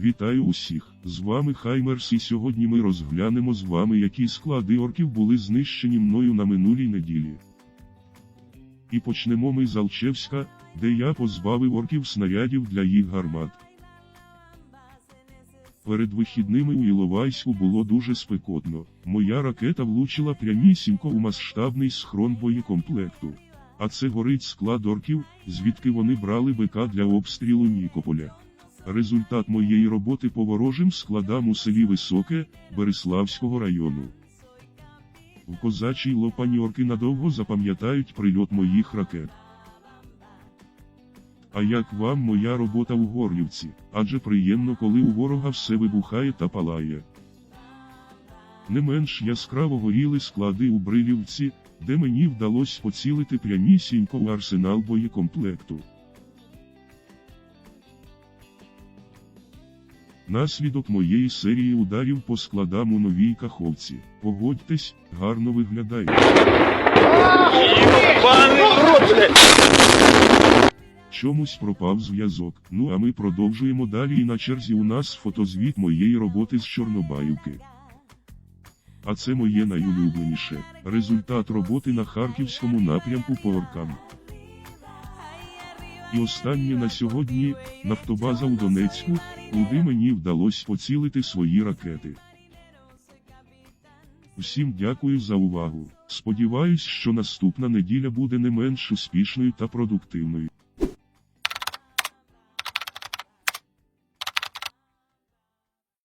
Вітаю усіх! З вами Хаймерс і сьогодні ми розглянемо з вами, які склади орків були знищені мною на минулій неділі. І почнемо ми з Алчевська, де я позбавив орків снарядів для їх гармат. Перед вихідними у Іловайську було дуже спекотно. Моя ракета влучила прямісінько у масштабний схрон боєкомплекту. А це горить склад орків, звідки вони брали БК для обстрілу Нікополя. Результат моєї роботи по ворожим складам у селі Високе, Береславського району. В козачій лопані орки надовго запам'ятають прильот моїх ракет. А як вам моя робота у Горлівці? Адже приємно, коли у ворога все вибухає та палає. Не менш яскраво горіли склади у Брилівці, де мені вдалося поцілити прямісінько у арсенал боєкомплекту. Наслідок моєї серії ударів по складам у новій каховці. Погодьтесь, гарно виглядає. Чомусь пропав зв'язок. Ну а ми продовжуємо далі і на черзі у нас фотозвіт моєї роботи з Чорнобаївки. А це моє найулюбленіше. Результат роботи на харківському напрямку по оркам. І останнє на сьогодні нафтобаза у Донецьку, куди мені вдалося поцілити свої ракети. Всім дякую за увагу. Сподіваюсь, що наступна неділя буде не менш успішною та продуктивною.